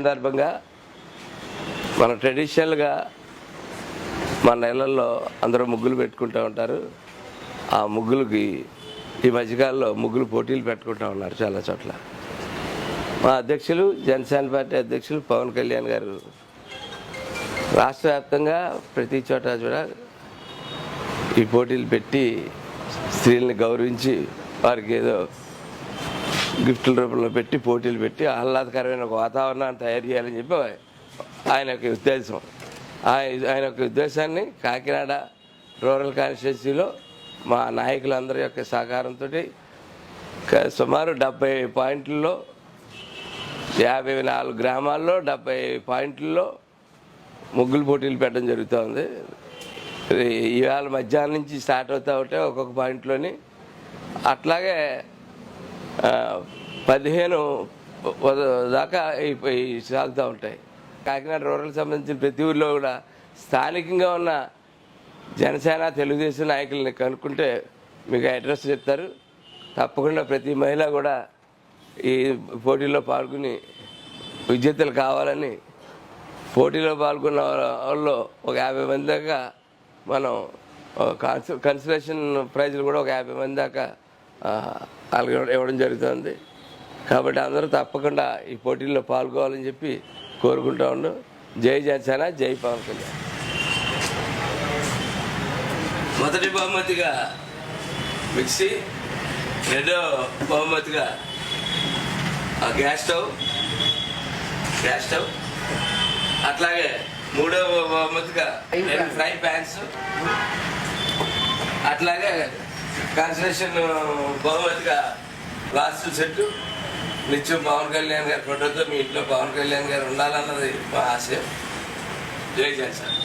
సందర్భంగా మన ట్రెడిషనల్గా మన నెలల్లో అందరూ ముగ్గులు పెట్టుకుంటూ ఉంటారు. ఆ ముగ్గులకి ఈ మధ్యకాలంలో ముగ్గులు పోటీలు పెట్టుకుంటూ ఉన్నారు చాలా చోట్ల. మా అధ్యక్షులు జనసేన పార్టీ అధ్యక్షులు పవన్ కళ్యాణ్ గారు రాష్ట్ర వ్యాప్తంగా ప్రతి చోట కూడా ఈ పోటీలు పెట్టి స్త్రీల్ని గౌరవించి వారికి ఏదో గిఫ్ట్ల రూపంలో పెట్టి పోటీలు పెట్టి ఆహ్లాదకరమైన ఒక వాతావరణాన్ని తయారు చేయాలని చెప్పి ఆయన యొక్క ఉద్దేశం. ఆయన ఆయన యొక్క ఉద్దేశాన్ని కాకినాడ రూరల్ కాన్స్టిట్యున్సీలో మా నాయకులందరి యొక్క సహకారంతో సుమారు డెబ్బై పాయింట్లలో యాభై నాలుగు గ్రామాల్లో డెబ్బై పాయింట్లలో ముగ్గులు పోటీలు పెట్టడం జరుగుతుంది. ఇవాళ మధ్యాహ్నం నుంచి స్టార్ట్ అవుతూ ఉంటే ఒక్కొక్క పాయింట్లోని అట్లాగే పదిహేను దాకా ఈ- సాగుతూ ఉంటాయి. కాకినాడ రూరల్ సంబంధించిన ప్రతి ఊర్లో కూడా స్థానికంగా ఉన్న జనసేన తెలుగుదేశం నాయకుల్ని కనుక్కుంటే మీకు అడ్రస్ చెప్తారు. తప్పకుండా ప్రతి మహిళ కూడా ఈ పోటీలో పాల్గొని విజేతలు కావాలని పోటీలో పాల్గొన్న వాళ్ళు ఒక యాభై మంది దాకా మనం కన్స్ కన్సలేషన్ ప్రైజ్లు కూడా ఒక యాభై మంది దాకా వాళ్ళకి ఇవ్వడం- జరుగుతుంది. కాబట్టి అందరూ తప్పకుండా ఈ పోటీల్లో పాల్గొవాలని చెప్పి కోరుకుంటా ఉన్నాం జై జనసేన జై పవన్ కళ్యాణ్. మొదటి బహుమతిగా మిక్సీ రెండో బహుమతిగా ఆ గ్యాస్ స్టవ్. Gas stove. అట్లాగే మూడో బహుమతిగా ఫ్రై ప్యాన్స్. అట్లాగే కన్స్ట్రక్షన్ బహుమతిగా లాస్ట్ సెట్ నిత్యం పవన్ కళ్యాణ్ గారి ఫోటోతో మీ ఇంట్లో పవన్ కళ్యాణ్ గారు ఉండాలన్నది మా ఆశయం జై జై సార్.